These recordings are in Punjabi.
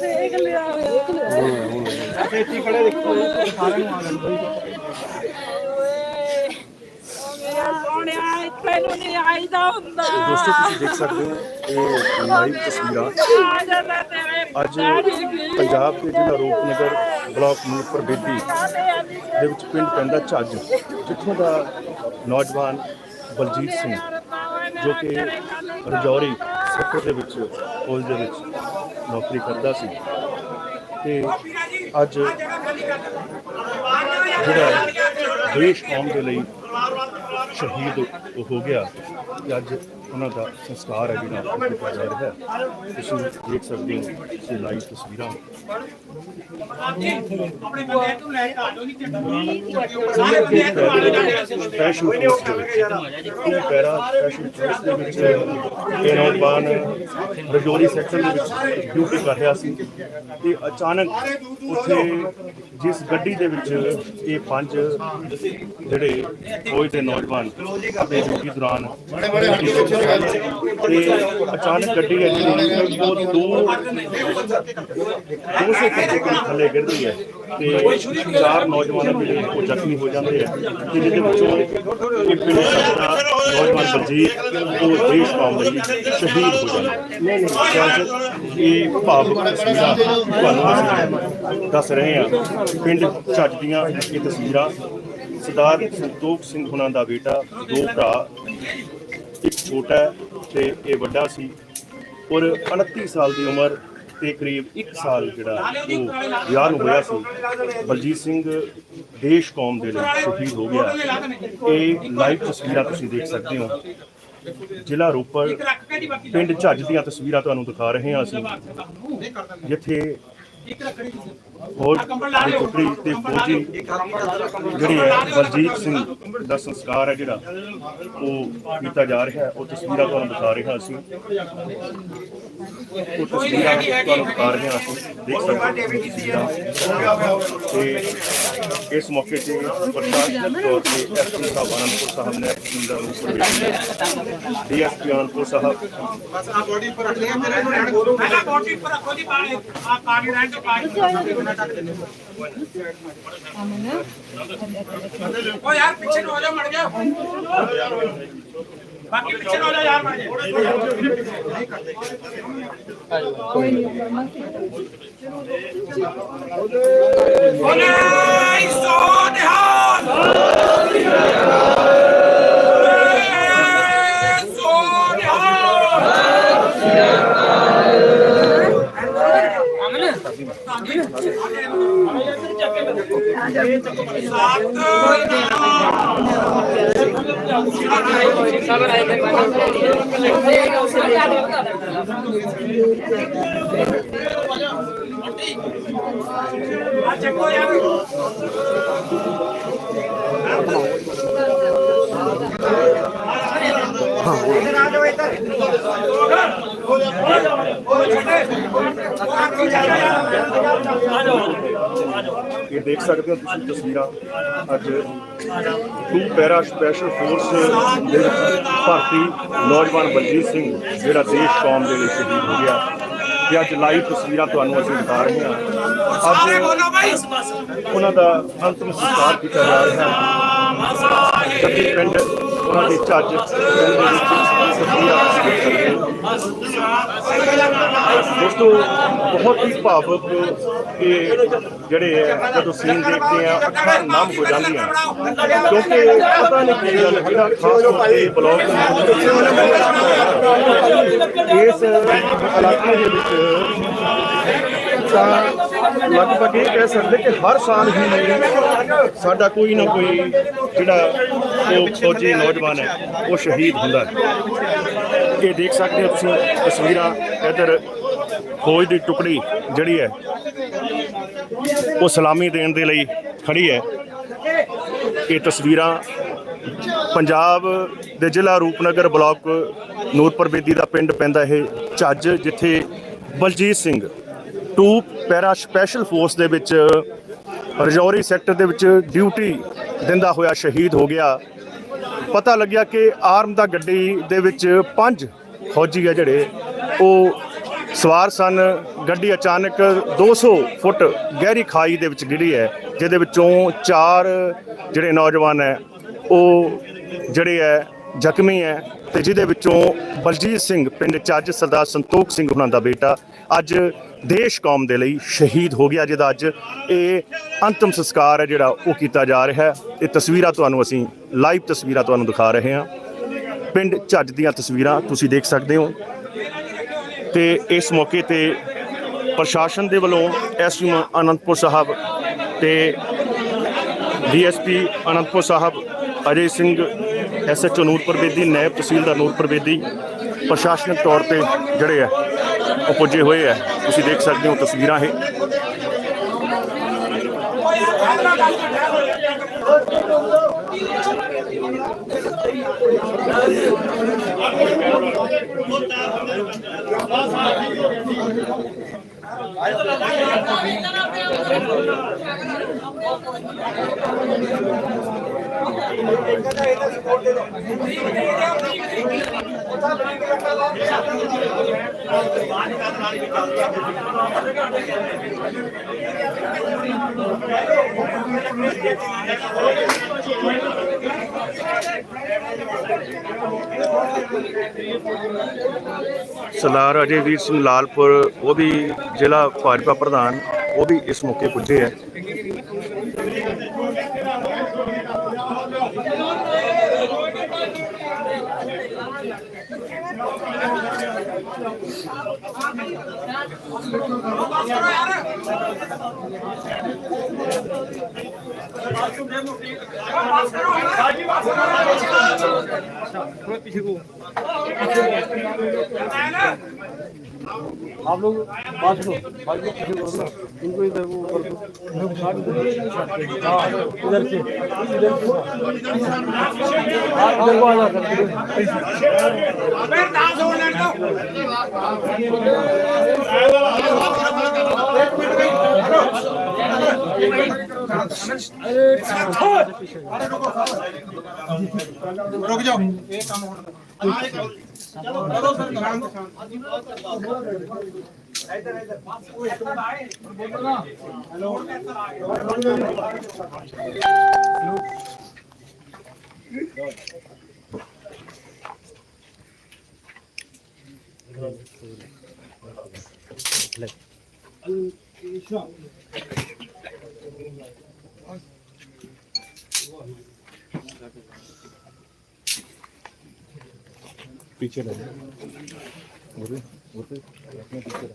ਦੇਖ ਲਿਆ ਇੱਥੇ ਖੜੇ ਦੇਖੋ। ਸਾਰਿਆਂ ਨੂੰ ਆ ਗਏ। ਓਏ ਓ ਮੇਰਾ ਸੋਹਣਿਆ ਇੱਥੇ ਨੂੰ ਨਹੀਂ ਆਈਦਾ ਹੁੰਦਾ। ਦੋਸਤੋ ਤੁਸੀਂ ਦੇਖ ਸਕਦੇ ਹੋ ਇਹ ਲਾਈਵ ਤਸਵੀਰਾਂ। ਆ ਜਾਂਦਾ ਤੇਰੇ ਅੱਜ ਪੰਜਾਬ ਦੇ ਜ਼ਿਲ੍ਹਾ ਰੂਪਨਗਰ ਬਲਾਕ ਬੇਦੀ ਦੇ ਵਿੱਚ ਪਿੰਡ ਪੈਂਦਾ ਝੱਜ। ਜਿੱਥੋਂ ਦਾ ਨੌਜਵਾਨ ਬਲਜੀਤ ਸਿੰਘ ਜੋ ਕਿ ਰਜੌਰੀ ਸੈਕਟਰ ਦੇ ਵਿੱਚ ਪੁਲਿਸ ਦੇ ਵਿੱਚ ਨੌਕਰੀ ਕਰਦਾ ਸੀ। ਤੇ ਅੱਜ ਜਿਹੜਾ ਦੇਸ਼ ਕੌਮ ਦੇ ਲਈ ਸ਼ਹੀਦ ਹੋ ਗਿਆ ਤੇ ਅੱਜ ਉਹਨਾਂ ਦਾ ਸੰਸਕਾਰ ਹੈ ਜਿਹੜਾ ਕੀਤਾ ਜਾ ਰਿਹਾ ਹੈ। ਤੁਸੀਂ ਦੇਖ ਸਕਦੇ ਹੋ ਇਹ ਲਾਈਵ ਤਸਵੀਰਾਂ। ਸਪੈਸ਼ਲ ਫੋਰਸ ਦੇ ਵਿੱਚ ਪੈਰਾ ਸਪੈਸ਼ਲ ਫੋਰਸ ਦੇ ਵਿੱਚ ਇਹ ਨੌਜਵਾਨ ਰਜੌਰੀ ਸੈਕਟਰ ਦੇ ਵਿੱਚ ਡਿਊਟੀ ਕਰ ਰਿਹਾ ਸੀ ਤੇ ਅਚਾਨਕ ਉੱਥੇ ਜਿਸ ਗੱਡੀ ਦੇ ਵਿੱਚ ਇਹ ਪੰਜ ਜਿਹੜੇ ਫੌਜ ਦੇ ਨੌਜਵਾਨ ਆਪਣੇ ਡਿਊਟੀ ਦੌਰਾਨ ਤੇ ਅਚਾਨਕ ਗੱਡੀ ਹੈ ਜਿਹੜੀ ਉਹ ਦੋ ਦੋ ਸੇ ਕਿਤੇ ਥੱਲੇ ਗਿਰਦੀ ਹੈ ਤੇ ਚਾਰ ਨੌਜਵਾਨ ਜਿਹੜੇ ਉਹ ਜ਼ਖਮੀ ਹੋ ਜਾਂਦੇ ਆ ਤੇ ਜਿਹਦੇ ਵਿੱਚੋਂ ਇੱਕ ਪਿੰਡ ਦਾ ਨੌਜਵਾਨ ਬਲਜੀਤ, ਉਹ ਦੇਸ਼ ਕੌਮ ਸ਼ਹੀਦ ਹੋ ਜਾਂਦਾ ਨਹੀਂ ਨਹੀਂ ਇਹ ਭਾਵੁਕ ਤਸਵੀਰਾਂ ਤੁਹਾਨੂੰ ਦੱਸ ਰਹੇ ਹਾਂ ਪਿੰਡ ਝੱਜ ਦੀਆਂ ਇਹ ਤਸਵੀਰਾਂ ਸਰਦਾਰ ਸੰਤੋਖ ਸਿੰਘ ਹੁਣਾਂ ਦਾ ਬੇਟਾ ਦੋ ਭਰਾ ਇੱਕ ਛੋਟਾ ਹੈ ਤੇ ਇਹ ਵੱਡਾ ਸੀ ਔਰ 29 ਸਾਲ ਦੀ ਉਮਰ ਤੇ ਕਰੀਬ 1 ਸਾਲ ਜਿਹੜਾ ਉਹ ਵਿਆਹ ਨੂੰ ਹੋਇਆ ਸੀ ਬਲਜੀਤ ਸਿੰਘ ਦੇਸ਼ ਕੌਮ ਦੇ ਲਈ ਸ਼ਹੀਦ ਹੋ ਗਿਆ ਇਹ ਲਾਈਵ ਤਸਵੀਰਾਂ ਤੁਸੀਂ ਦੇਖ ਸਕਦੇ ਹੋ। ਜ਼ਿਲ੍ਹਾ ਰੋਪੜ ਪਿੰਡ ਝੱਜ ਦੀਆਂ ਤਸਵੀਰਾਂ ਤੁਹਾਨੂੰ ਦਿਖਾ ਰਹੇ ਹਾਂ ਅਸੀਂ। ਜਿੱਥੇ ਹੋਰ ਦੀ ਟੁਕੜੀ ਤੇ ਫੌਜੀ ਜਿਹੜੀ ਹੈ ਬਲਜੀਤ ਸਿੰਘ ਦਾ ਸੰਸਕਾਰ ਹੈ ਜਿਹੜਾ ਉਹ ਕੀਤਾ ਜਾ ਰਿਹਾ ਹੈ ਉਹ ਤਸਵੀਰਾਂ ਤੁਹਾਨੂੰ ਦਿਖਾ ਰਹੇ ਅਸੀਂ। ਉਹ ਤਸਵੀਰਾਂ ਤੁਹਾਨੂੰ ਦਿਖਾ ਰਹੇ ਹਾਂ ਅਸੀਂ ਦੇਖ ਸਕਦੇ ਹੋ ਤੇ ਇਸ ਮੌਕੇ ਤੇ ਪ੍ਰਸ਼ਾਸਨਿਕ ਤੌਰ ਤੇ ਐਸਪੀ ਸਾਹਿਬ ਆਨੰਦਪੁਰ ਸਾਹਿਬ ਨੇ ਆਪਣੀ ਦਾ ਰੂਪ ਪ੍ਰਵੇਸ਼ ਡੀਐਸਪੀ ਆਨੰਦਪੁਰ ਸਾਹਿਬ। ਬੋਡੀ ਉੱਪਰ ਰੱਖ ਲਿਆ ਮੇਰੇ ਨੂੰ ਰਹਿਣ ਦੋ। ਪਹਿਲਾਂ ਬੋਡੀ ਉੱਪਰ ਰੱਖੋ ਜੀ ਪਾਣੀ ਆ ਪਾਣੀ ਰਹਿਣ ਤੋਂ ਪਾਣੀ ਓ ਯਾਰ ਪਿੱਛੇ ਨੂੰ ਹੋ ਜਾ ਮੜ ਜਾ ਬਾਕੀ ਪਿੱਛੇ ਨੂੰ ਹੋ ਜਾ ਯਾਰ ਮੜ ਜਾ ਬੋਲੇ ਸੋ ਨਿਹਾਲ। ਸੋ ਚੱਕੋ ਯਾਰ ਇਹ ਦੇਖ ਸਕਦੇ ਹੋ ਤੁਸੀਂ ਤਸਵੀਰਾਂ। ਅੱਜ ਟੂ ਪੈਰਾ ਸਪੈਸ਼ਲ ਫੋਰਸ ਦੇ ਭਰਤੀ ਨੌਜਵਾਨ ਬਲਜੀਤ ਸਿੰਘ ਜਿਹੜਾ ਦੇਸ਼ ਕੌਮ ਦੇ ਲਈ ਸ਼ਹੀਦ ਹੋ ਗਿਆ। ਤੇ ਅੱਜ ਲਾਈਵ ਤਸਵੀਰਾਂ ਤੁਹਾਨੂੰ ਅਸੀਂ ਦਿਖਾ ਰਹੇ ਹਾਂ। ਅੱਜ ਉਹਨਾਂ ਦਾ ਅੰਤਮ ਸੰਸਕਾਰ ਕੀਤਾ ਜਾ ਰਿਹਾ ਹੈ। ਪਿੰਡ ਉਹਨਾਂ ਦੇ ਚੱਜ। ਪਿੰਡ ਦੋਸਤੋ, ਬਹੁਤ ਹੀ ਭਾਵੁਕ ਇਹ ਜਿਹੜੇ ਹੈ ਜਦੋਂ ਸੀਨ ਦੇਖਦੇ ਆ, ਅੱਖਾਂ ਨਮ ਹੋ ਜਾਂਦੀਆਂ। ਕਿਉਂਕਿ ਪਤਾ ਨਹੀਂ ਕੀ ਗੱਲ ਜਿਹੜਾ ਖਾਸ ਤੌਰ ਤੇ ਬਲੌਗ ਇਸ ਇਲਾਕੇ ਦੇ ਵਿੱਚ ਤਾਂ ਲਗਭਗ ਇਹ ਕਹਿ ਸਕਦੇ ਕਿ ਹਰ ਸਾਲ ਹੀ ਸਾਡਾ ਕੋਈ ਨਾ ਕੋਈ ਜਿਹੜਾ ਉਹ ਫੌਜੀ ਨੌਜਵਾਨ ਹੈ, ਉਹ ਸ਼ਹੀਦ ਹੁੰਦਾ ਹੈ। ਇਹ ਦੇਖ ਸਕਦੇ ਹੋ ਤੁਸੀਂ ਤਸਵੀਰਾਂ, ਇੱਧਰ ਫੌਜ ਦੀ ਟੁਕੜੀ ਜਿਹੜੀ ਹੈ, ਉਹ ਸਲਾਮੀ ਦੇਣ ਦੇ ਲਈ ਖੜੀ ਹੈ। ਇਹ ਤਸਵੀਰਾਂ ਪੰਜਾਬ ਦੇ ਜ਼ਿਲ੍ਹਾ ਰੂਪਨਗਰ ਬਲਾਕ ਨੂਰਪੁਰ ਬੇਦੀ ਦਾ ਪਿੰਡ ਪੈਂਦਾ ਇਹ ਝੱਜ, ਜਿੱਥੇ Baljit Singh two para special force ਦੇ ਵਿੱਚ, ਰਜੌਰੀ ਸੈਕਟਰ ਦੇ ਵਿੱਚ ਡਿਊਟੀ ਦਿੰਦਾ ਹੋਇਆ ਸ਼ਹੀਦ ਹੋ ਗਿਆ। ਪਤਾ ਲੱਗਿਆ ਕਿ ਆਰਮ ਦਾ ਗੱਡੀ ਦੇ ਵਿੱਚ ਪੰਜ ਫੌਜੀ ਆ ਜਿਹੜੇ, ਉਹ ਸਵਾਰ ਸਨ। ਗੱਡੀ ਅਚਾਨਕ 200 ਫੁੱਟ ਗਹਿਰੀ ਖਾਈ ਦੇ ਵਿੱਚ ਗਿਰੀ ਹੈ, ਜਿਹਦੇ ਵਿੱਚੋਂ ਚਾਰ ਜਿਹੜੇ ਨੌਜਵਾਨ ਹੈ, ਉਹ ਜਿਹੜੇ ਹੈ, ਜ਼ਖਮੀ ਹੈ। ਤੇ ਜਿਹਦੇ ਵਿੱਚੋਂ ਬਲਜੀਤ ਸਿੰਘ ਪਿੰਡ ਚੱਜ ਸਰਦਾਰ ਸੰਤੋਖ ਸਿੰਘ ਉਹਨਾਂ ਦਾ ਬੇਟਾ ਅੱਜ ਦੇਸ਼ ਕੌਮ ਦੇ ਲਈ ਸ਼ਹੀਦ ਹੋ ਗਿਆ, ਜਿਹਦਾ ਅੱਜ ਇਹ ਅੰਤਮ ਸੰਸਕਾਰ ਹੈ ਜਿਹੜਾ ਉਹ ਕੀਤਾ ਜਾ ਰਿਹਾ ਹੈ। ਇਹ ਤਸਵੀਰਾਂ ਤੁਹਾਨੂੰ ਅਸੀਂ ਲਾਈਵ ਤਸਵੀਰਾਂ ਤੁਹਾਨੂੰ ਦਿਖਾ ਰਹੇ ਹਾਂ। ਪਿੰਡ ਝੱਜ ਦੀਆਂ ਤਸਵੀਰਾਂ ਤੁਸੀਂ ਦੇਖ ਸਕਦੇ ਹੋ। ਤੇ ਇਸ ਮੌਕੇ ਤੇ ਪ੍ਰਸ਼ਾਸਨ ਦੇ ਵੱਲੋਂ ਐਸਯੂ ਅਨੰਦਪੁਰ ਸਾਹਿਬ ਤੇ ਡੀਐਸਪੀ ਅਨੰਦਪੁਰ ਸਾਹਿਬ ਅਜੇ ਸਿੰਘ ਐਸਐਚਓ ਨੂਰਪੁਰ ਬੇਦੀ, ਨਾਇਬ ਤਹਿਸੀਲਦਾਰ ਨੂਰਪੁਰ ਬੇਦੀ, ਪ੍ਰਸ਼ਾਸਨਿਕ ਤੌਰ ਤੇ ਜਿਹੜੇ ਆ, ਉਹ ਪੁੱਜੇ ਹੋਏ ਆ। ਤੁਸੀਂ ਦੇਖ ਸਕਦੇ ਹੋ ਤਸਵੀਰਾਂ ਇਹ। ਸਰਦਾਰ ਅਜੇ ਵੀਰ ਸਿੰਘ ਲਾਲਪੁਰ, ਉਹ ਵੀ ਜ਼ਿਲ੍ਹਾ ਭਾਜਪਾ ਪ੍ਰਧਾਨ, ਉਹ ਵੀ ਇਸ ਮੌਕੇ ਪੁੱਜੇ ਹੈ। आप लोग बात करो बात करो किसी को इनको इधर वो कर दो इधर से इधर से आप इधर को आ जाओ अबे दास हो लड़का ਰੁਕ ਜਾਓ ਇਹ ਕੰਮ ਹੁਣ ਚਲੋ ਕਰੋ ਸਰ ਕਰਾਂਗੇ पीछे लगे उधर उधर अपने पीछे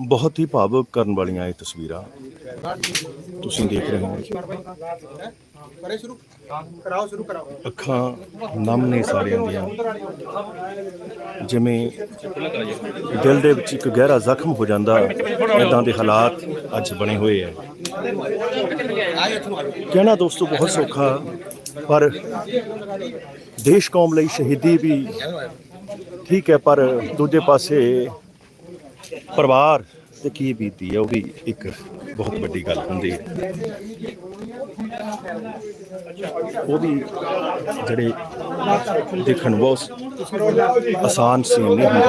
ਬਹੁਤ ਹੀ ਭਾਵੁਕ ਕਰਨ ਵਾਲੀਆਂ ਇਹ ਤਸਵੀਰਾਂ ਤੁਸੀਂ ਦੇਖ ਰਹੇ ਹੋ ਕਰੇ ਸ਼ੁਰੂ? ਕਰਾਓ ਸ਼ੁਰੂ ਕਰਾਓ। ਅੱਖਾਂ ਨਮ ਨੇ ਸਾਰਿਆਂ ਦੀਆਂ। ਜਿਵੇਂ ਦਿਲ ਦੇ ਵਿੱਚ ਇੱਕ ਗਹਿਰਾ ਜ਼ਖਮ ਹੋ ਜਾਂਦਾ ਇਦਾਂ ਦੇ ਹਾਲਾਤ ਅੱਜ ਬਣੇ ਹੋਏ ਆ। ਕਹਿਣਾ ਦੋਸਤੋ, ਬਹੁਤ ਸੌਖਾ, ਪਰ ਦੇਸ਼ ਕੌਮ ਲਈ ਸ਼ਹੀਦੀ ਵੀ ਠੀਕ ਹੈ, ਪਰ ਦੂਜੇ ਪਾਸੇ ਪਰਿਵਾਰ ਤੇ ਕੀ ਬੀਤੀ ਹੈ ਉਹ ਵੀ ਇੱਕ ਬਹੁਤ ਵੱਡੀ ਗੱਲ ਹੁੰਦੀ ਹੈ ਉਹ ਵੀ ਜਿਹੜੇ ਦੇਖਣ ਨੂੰ ਬਹੁਤ ਆਸਾਨ ਸੀ ਨਹੀਂ ਹੁੰਦੇ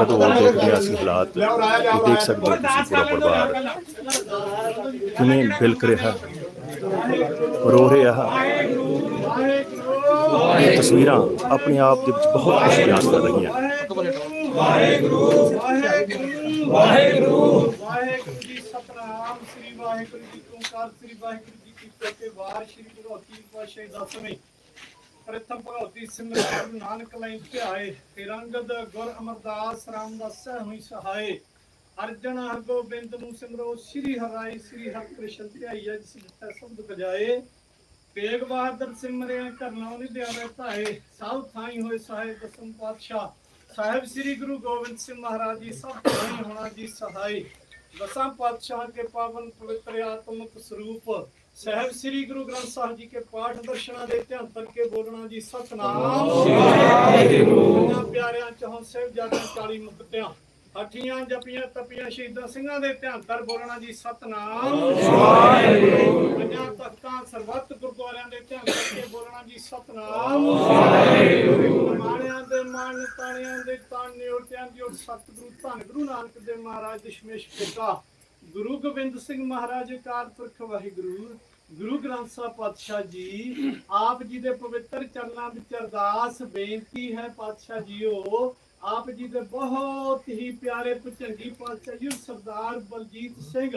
ਜਦੋਂ ਉਹ ਦੇਖਦੇ ਹਾਂ ਅਸੀਂ ਹਾਲਾਤ ਦੇਖ ਸਕਦੇ ਹੋ ਤੁਸੀਂ ਪੂਰਾ ਪਰਿਵਾਰ। ਕਿਵੇਂ ਬਿਲਕ ਰਿਹਾ, ਰੋ ਰਿਹਾ, ਇਹ ਤਸਵੀਰਾਂ ਆਪਣੇ ਆਪ ਦੇ ਵਿੱਚ ਬਹੁਤ ਕੁਝ ਬਿਆਨ ਕਰ ਰਹੀਆਂ। ਵਾਹਿਗੁਰੂ ਜੀ ਸਤਨਾਮ, ਸ੍ਰੀ ਵਾਹਿਗੁਰੂ ਜੀ ਓੰਕਾਰ, ਸ੍ਰੀ ਵਾਹਿਗੁਰੂ ਜੀ ਕੀ ਫਤਿਹ। ਵਾਰ ਸ੍ਰੀ ਗੁਰੂ ਕੀ ਪਾਤਸ਼ਾਹੀ ਦਸਵੇਂ ਪ੍ਰਥਮ ਭਗਵਤੀ ਸਿਮਰਨ ਨਾਨਕ ਲਈ ਧਿਆਏ ਫਿਰ ਗੁਰ ਅਮਰਦਾਸ ਰਾਮਦਾਸ ਹੋਈ ਸਹਾਏ। ਅਰਜਨ ਹਰਗੋਬਿੰਦ ਨੂੰ ਸਿਮਰੋ, ਸ੍ਰੀ ਹਰਾਈ ਸ੍ਰੀ ਹਰਿਕ੍ਰਿਸ਼ਨ ਧਿਆਈਆ ਜਿਸ ਦਿੱਤਾ ਸ਼ਬਦ ਬਜਾਏ। ਤੇਗ ਬਹਾਦਰ ਸਿਮਰਿਆ ਕਰਨਾ ਨਿਧਿਆਵੇ ਧਾਏ। ਸਭ ਥਾਈ ਹੋਏ ਸਾਹਿਬ ਦਸਮ ਪਾਤਸ਼ਾਹ। ਸਾਹਿਬ ਸ੍ਰੀ ਗੁਰੂ ਗੋਬਿੰਦ ਸਿੰਘ ਮਹਾਰਾਜ ਜੀ ਸਭ ਥਾਈ ਹੋਣਾ ਜੀ ਸਹਾਈ ਦਸਾਂ ਪਾਤਸ਼ਾਹ ਕੇ ਪਾਵਨ ਪਵਿੱਤਰ ਆਤਮਿਕ ਸਰੂਪ ਸਾਹਿਬ ਸ੍ਰੀ ਗੁਰੂ ਗ੍ਰੰਥ ਸਾਹਿਬ ਜੀ ਕੇ ਪਾਠ ਦਰਸ਼ਨਾਂ ਦੇ ਧਿਆਨ ਕਰਕੇ ਬੋਲਣਾ ਜੀ ਸਤਨਾਮ। ਵਾਹਿਗੁਰੂ। ਪਿਆਰਿਆਂ ਚੋਂ ਸਾਹਿਬ ਜਾਦਾਂ 40 ਮੁਕਤਿਆਂ। ਹੱਠੀਆਂ ਜਪੀਆਂ ਤਪੀਆਂ ਸ਼ਹੀਦਾਂ ਸਿੰਘਾਂ ਦੇ ਧਿਆਨ ਤਰ ਬੋਲਣਾ ਜੀ ਸਤਨਾਮ। ਵਾਹਿਗੁਰੂ। ਪੰਜਾਂ ਤਖਤਾਂ ਸਰਬੱਤ ਗੁਰਦੁਆਰਿਆਂ ਦੇ ਧਿਆਨ ਕਰਕੇ ਬੋਲਣਾ ਜੀ ਸਤਨਾਮ। ਵਾਹਿਗੁਰੂ। ਮਾਣਿਆਂ ਦੇ ਮਾਣ ਤਾਣਿਆਂ ਦੇ ਤਾਣ ਨਿਉਟਿਆਂ ਦੀ ਔਰ ਸਤਿਗੁਰੂ ਧੰਨ ਗੁਰੂ ਨਾਨਕ ਦੇਵ ਮਹਾਰਾਜ ਦਸ਼ਮੇਸ਼ ਪਿਤਾ ਗੁਰੂ ਗੋਬਿੰਦ ਸਿੰਘ ਮਹਾਰਾਜ ਅਕਾਲ ਪੁਰਖ ਵਾਹਿਗੁਰੂ ਗੁਰੂ ਗ੍ਰੰਥ ਸਾਹਿਬ ਪਾਤਸ਼ਾਹ ਜੀ ਆਪ ਜੀ ਦੇ ਪਵਿੱਤਰ ਚਰਨਾਂ ਵਿੱਚ ਅਰਦਾਸ ਬੇਨਤੀ ਹੈ ਪਾਤਸ਼ਾਹ ਜੀਓ ਆਪ ਜੀ ਦੇ ਬਹੁਤ ਹੀ ਪਿਆਰੇ ਭੁਜੰਗੀ ਪਾਤਸ਼ਾਹ ਸਰਦਾਰ ਬਲਜੀਤ ਸਿੰਘ।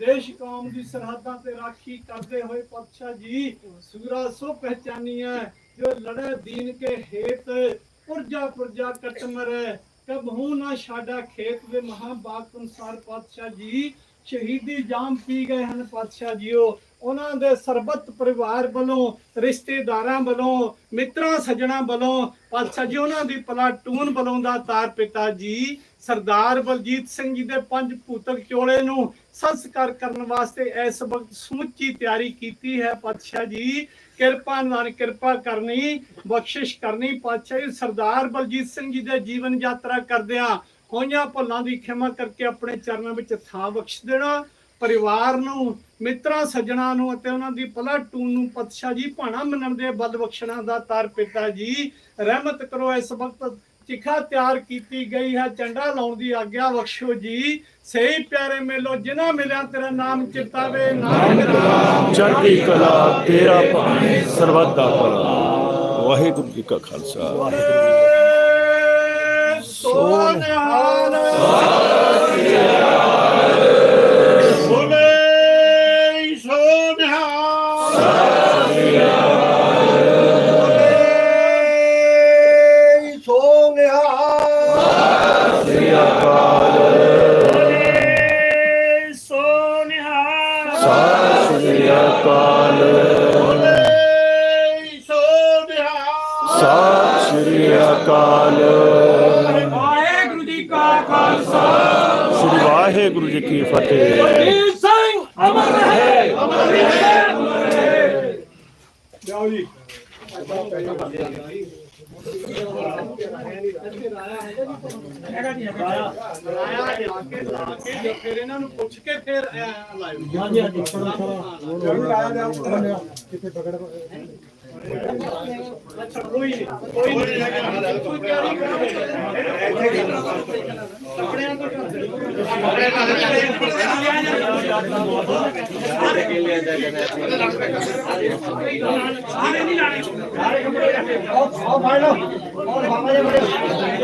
ਦੇਸ਼ ਕੌਮ ਦੀ ਸਰਹੱਦਾਂ ਤੇ ਰਾਖੀ ਕਰਦੇ ਹੋਏ ਪਾਤਸ਼ਾਹ ਜੀ, ਸੂਰਾ ਸੋ ਪਹਿਚਾਨੀਆਂ ਜੋ ਲੜੇ ਦੀਨ ਕੇ ਹੇਤ, ਪੁਰਜਾ ਪੁਰਜਾ ਕਟਮਰ ਕਬਹੂ ਨਾ ਛਾਡਾ ਖੇਤ ਦੇ ਮਹਾਬਾਗ ਅਨਸਾਰ ਪਾਤਸ਼ਾਹ ਜੀ, ਸ਼ਹੀਦੀ ਜਾਮ ਪੀ ਗਏ ਹਨ ਪਾਤਸ਼ਾਹ ਜੀਓ। ਉਹਨਾਂ ਦੇ ਸਰਬੱਤ ਪਰਿਵਾਰ ਵੱਲੋਂ, ਰਿਸ਼ਤੇਦਾਰਾਂ ਵੱਲੋਂ, ਮਿੱਤਰਾਂ ਸੱਜਣਾ ਵੱਲੋਂ, ਪਾਤਸ਼ਾਹ ਜੀ ਉਹਨਾਂ ਦੀ ਪਲਾਟੂਨ ਵੱਲੋਂ ਦਾ ਤਾਰ ਪਿਤਾ ਜੀ ਸਰਦਾਰ ਬਲਜੀਤ ਸਿੰਘ ਜੀ ਦੇ ਪੰਜ ਭੂਤਕ ਚੋਲੇ ਨੂੰ ਸੰਸਕਾਰ ਕਰਨ ਵਾਸਤੇ ਇਸ ਵਕਤ ਸਮੁੱਚੀ ਤਿਆਰੀ ਕੀਤੀ ਹੈ। ਪਾਤਸ਼ਾਹ ਜੀ, ਕਿਰਪਾ ਨਾਲ ਕਿਰਪਾ ਕਰਨੀ, ਬਖਸ਼ਿਸ਼ ਕਰਨੀ। ਪਾਤਸ਼ਾਹ ਜੀ, ਸਰਦਾਰ ਬਲਜੀਤ ਸਿੰਘ ਜੀ ਦੇ ਜੀਵਨ ਯਾਤਰਾ ਕਰਦਿਆਂ ਹੋਈਆਂ ਭੁੱਲਾਂ ਦੀ ਖਿਮਾ ਕਰਕੇ ਆਪਣੇ ਚਰਨਾਂ ਵਿੱਚ ਥਾਂ ਬਖਸ਼ ਦੇਣਾ। ਪਰਿਵਾਰ ਨੂੰ ਮਿੱਤਰਾਂ ਸੱਜਣਾ ਨੂੰ ਅਤੇ ਉਹਨਾਂ ਦੀ ਪਲਾਟੂਨ ਨੂੰ ਪਤਸ਼ਾਹ ਜੀ ਭਾਣਾ ਮੰਨਣ ਦੇ ਬਲ ਬਖਸ਼ਣਾ ਦਾ ਤਾਰ ਪਿਤਾ ਜੀ। ਰਹਿਮਤ ਕਰੋ ਇਸ ਵਕਤ ਚਿਖਾ ਤਿਆਰ ਕੀਤੀ ਗਈ ਹੈ। ਚੰਡਾ ਲਾਉਣ ਦੀ ਆਗਿਆ ਬਖਸ਼ੋ ਜੀ। ਸਹੀ ਪਿਆਰੇ ਮੇਲੋ ਜਿਨ੍ਹਾਂ ਮਿਲਿਆ ਤੇਰਾ ਨਾਮ ਚਿਤਾਵੇ ਨਾਮ ਚੜ੍ਹਦੀ ਕਲਾ ਤੇਰਾ ਭਾਣੇ ਸਰਬੱਤ ਦਾ ਭਲਾ। ਵਾਹਿਗੁਰੂ ਜੀ ਕਾ ਖਾਲਸਾ। ਸੋਨਿਹਾਲ। ਬੋਲੇ ਸੋਨਿਹਾਲ ਸਤਿ ਸ੍ਰੀ ਅਕਾਲ। ਸਤਿ ਸ੍ਰੀ ਅਕਾਲ। ਵਾਹਿਗੁਰੂ ਜੀ ਕਾ ਖਾਲਸਾ। ਸ੍ਰੀ ਵਾਹਿਗੁਰੂ ਜੀ ਕੀ ਫਤਿਹ ਵੀਰ ਸਿੰਘ ਅਮਰ ਰਹੇ ਜਾਓ ਜੀ ਲਾਇਆ ਲਾ ਕੇ ਲਾ ਕੇ ਜੋ ਫਿਰ ਇਹਨਾਂ ਨੂੰ ਪੁੱਛ ਕੇ ਫਿਰ ਲਾਇਓ। ਹਾਂਜੀ ਹਾਂਜੀ ਅੱਛਾ ਕੋਈ ਨਹੀਂ ਕੋਈ ਨਹੀਂ। ਕੋਈ ਕਰੋ ਕੱਪੜਿਆਂ ਤੋਂ ਕਰ ਦਿਓ।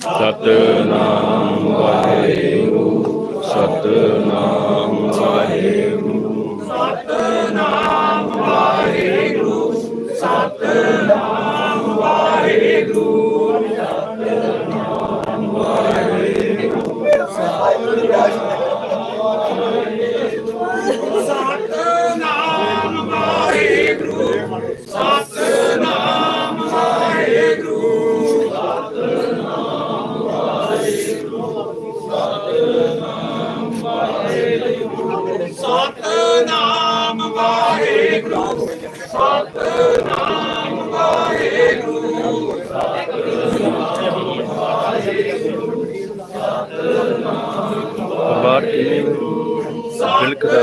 ਸਤਨਾਮ ਵਾਹਿਗੁਰੂ ਸਤਨਾਮ வெளுக்குதல்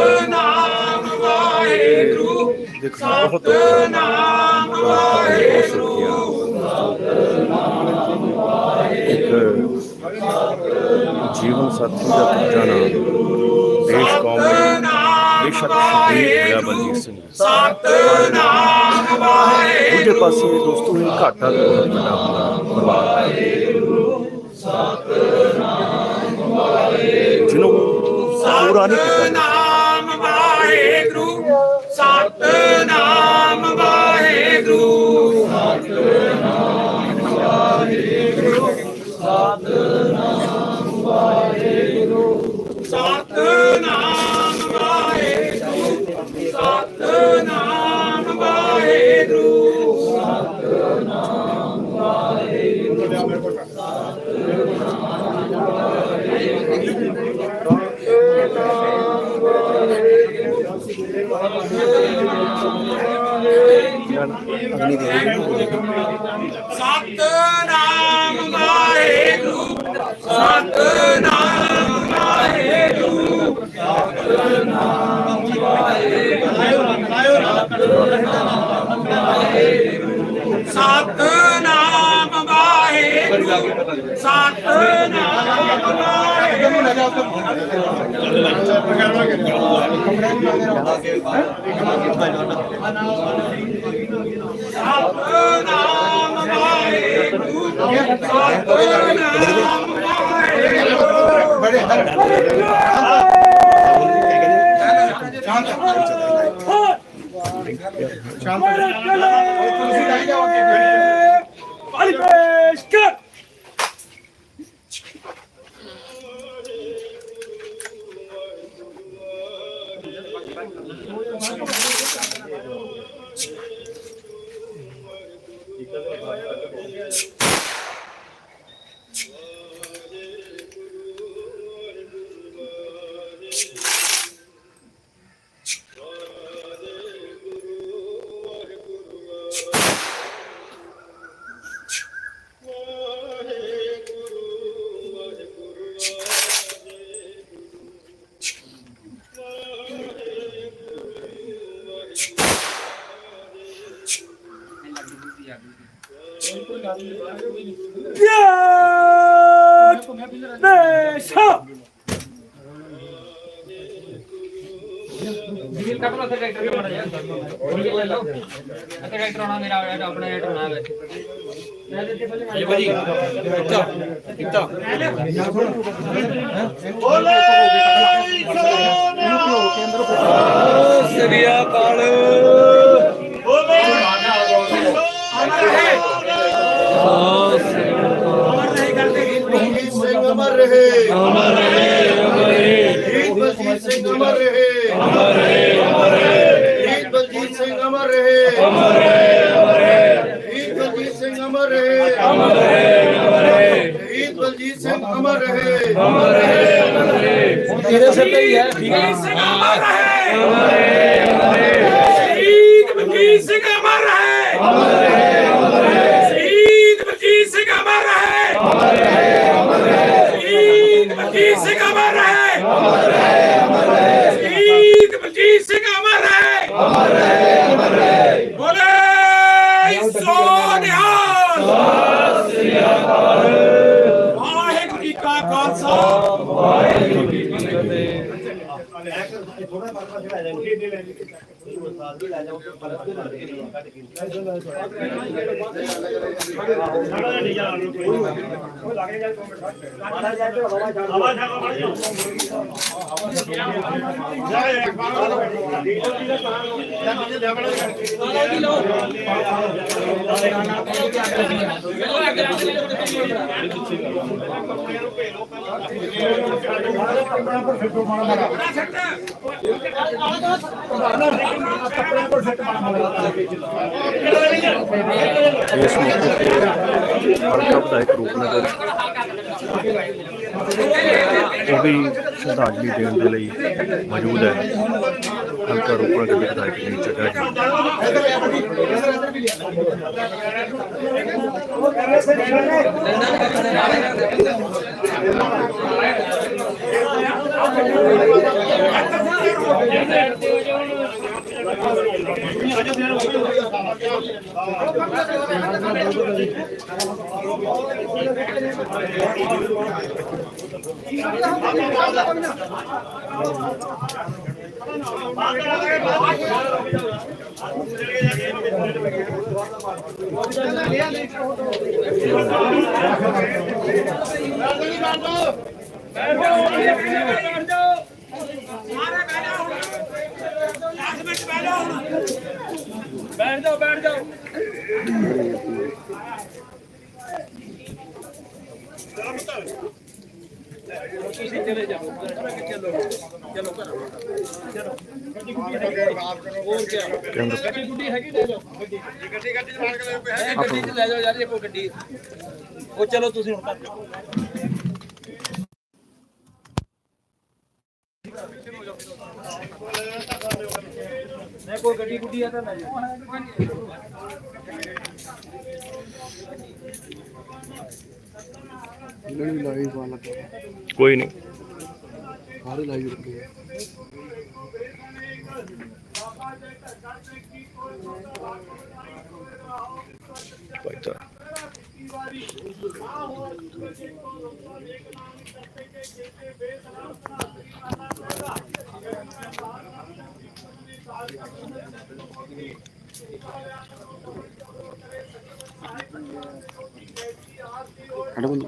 ਸਤਨਾਮ ਵਾਹਿਗੁਰੂ। ਸਤ ਸਤਨਾਮ ਵਾਹਿਗੁਰੂ ਸਤਨਾਮ ਵਾਹਿਗੁਰੂ ਬੜੇ ਹਰ ਸ਼ਾਂਤ ਸ਼ਾਂਤ ਸ਼ਾਂਤ ਤੁਸੀਂ ਲਾਈ ਜਾਓ ਕਿ ਪੇਸ਼ ਕਰ ਮੇਰਾ ਆਇਆ ਆਪਣਾ ਐਡ ਹੋਣਾ ਵੈਸੇ ਮੈਂ ਦਿੱਤੇ ਪਹਿਲੇ ਮੈਂ ਭਾਜੀ ਇੱਕਾ ਇੱਕਾ ਬੋਲੇ ਸੋਨਾ ਸ੍ਰੀ of all ਆਪਣਾ ਪਰ ਫਿਰ ਤੋਂ ਮਾੜਾ ਮਾੜਾ ਇਸ ਮੌਕੇ ਤੇ ਹਲਕਾ ਵਿਧਾਇਕ ਰੂਪਨਗਰ ਉਹ ਵੀ ਸ਼ਰਧਾਂਜਲੀ ਦੇਣ ਦੇ ਲਈ ਮੌਜੂਦ ਹੈ। ਹਲਕਾ ਰੂਪਨਗਰ ਦੇ ਵਿਧਾਇਕ ਨੇ ਜਗ੍ਹਾ ਹੈ 아니 ਬੈਠ ਜਾਓ ਬੈਠ ਜਾਓ ਤੁਸੀਂ ਚਲੇ ਜਾਓ ਚਲੋ ਚਲੋ ਕਰੋ ਚਲੋ ਗੱਡੀ ਗੁੱਡੀ ਹੈਗੀ ਹੋਰ ਕੀ ਗੱਡੀ ਗੁੱਡੀ ਹੈਗੀ ਲੈ ਜਾਓ। ਗੱਡੀ ਗੱਡੀ ਚ ਮਾਰ ਕੇ ਯਾਰ ਗੱਡੀ ਉਹ ਚਲੋ ਤੁਸੀਂ को गड्डी गुड्डी आता ना लाइव वाला कोई नहीं। सारे लाइव అడుగుంది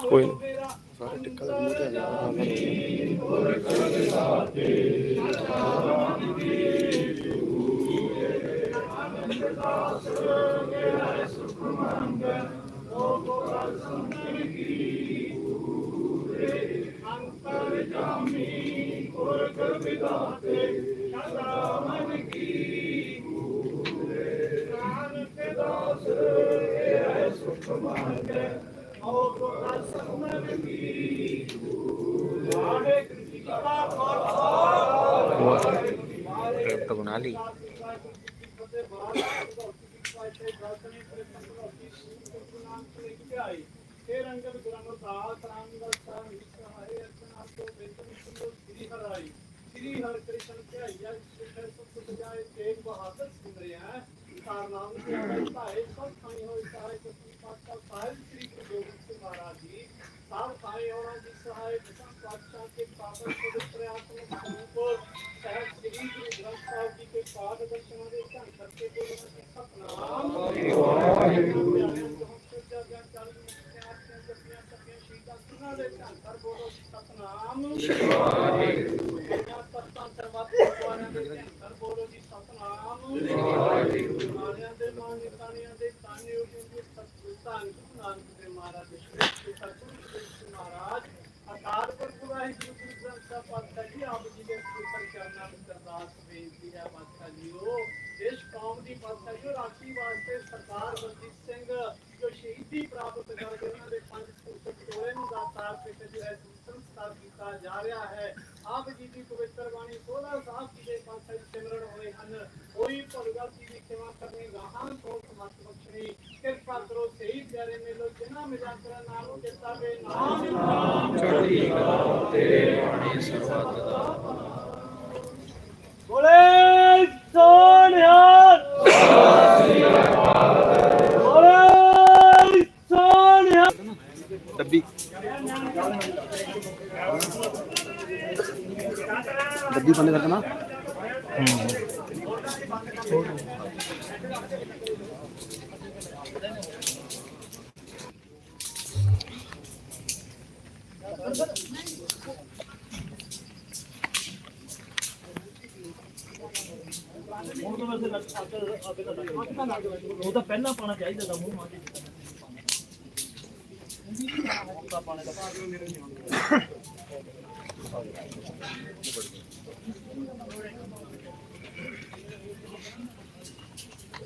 ਕੋਈ ਨਹੀਂ ਸਾਰੇ ਟਿੱਕਾ ਦੇ ਮੂਹਰੇ ਆ ਜਾਣਾ ट्रिप तो बना ली ਸ੍ਰੀ ਹਰਿ ਕ੍ਰਿਸ਼ਨ ਧਿਆਇਆ ਸਿੱਖੇ ਸੁਖ ਸਜਾਏ ਤੇਗ ਬਹਾਦਰ ਸਿਮਰਿਆ ਸਾਰ ਨਾਮ ਸਿਮਰਿਆ ਭਾਏ ਸਭ ਥਾਈ ਹੋਏ Right. ਉਹ ਤਾਂ ਪਹਿਲਾਂ ਪਾਣਾ ਚਾਹੀਦਾ ਦਾ ਮੂੰਹ ਮਾਰ